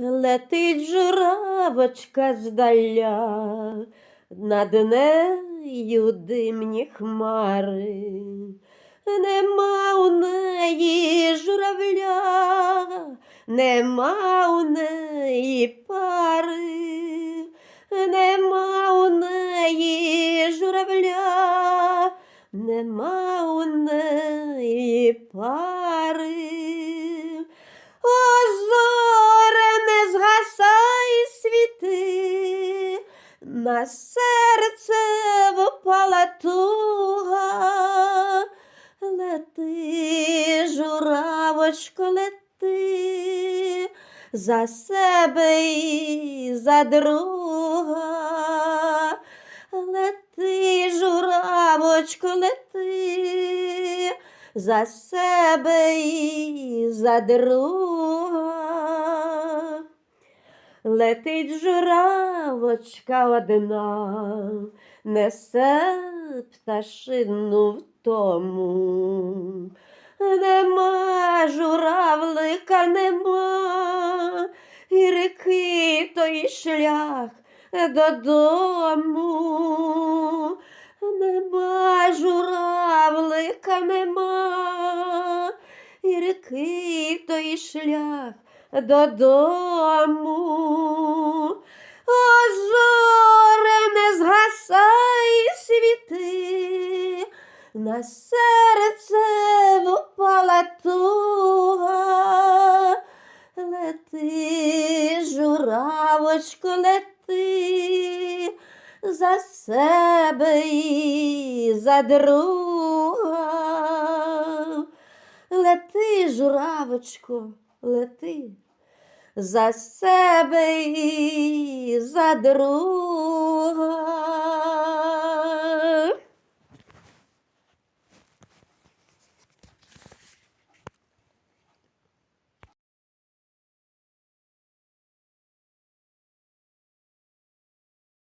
Летить журавочка здаля, над нею димні хмари. Нема у неї журавля, нема у неї пари, нема у неї журавля, нема у неї пари. На серце впала туга. Лети, журавочко, лети, за себе і за друга. Лети, журавочко, лети, за себе і за друга. Летить журавочка одна, несе пташину втому. Нема журавлика, нема, і реки той шлях додому. Нема журавлика, нема, і реки той шлях додому. На серце впала туга. Лети, журавочко, лети, за себе і за друга. Лети, журавочко, лети, за себе і за друга.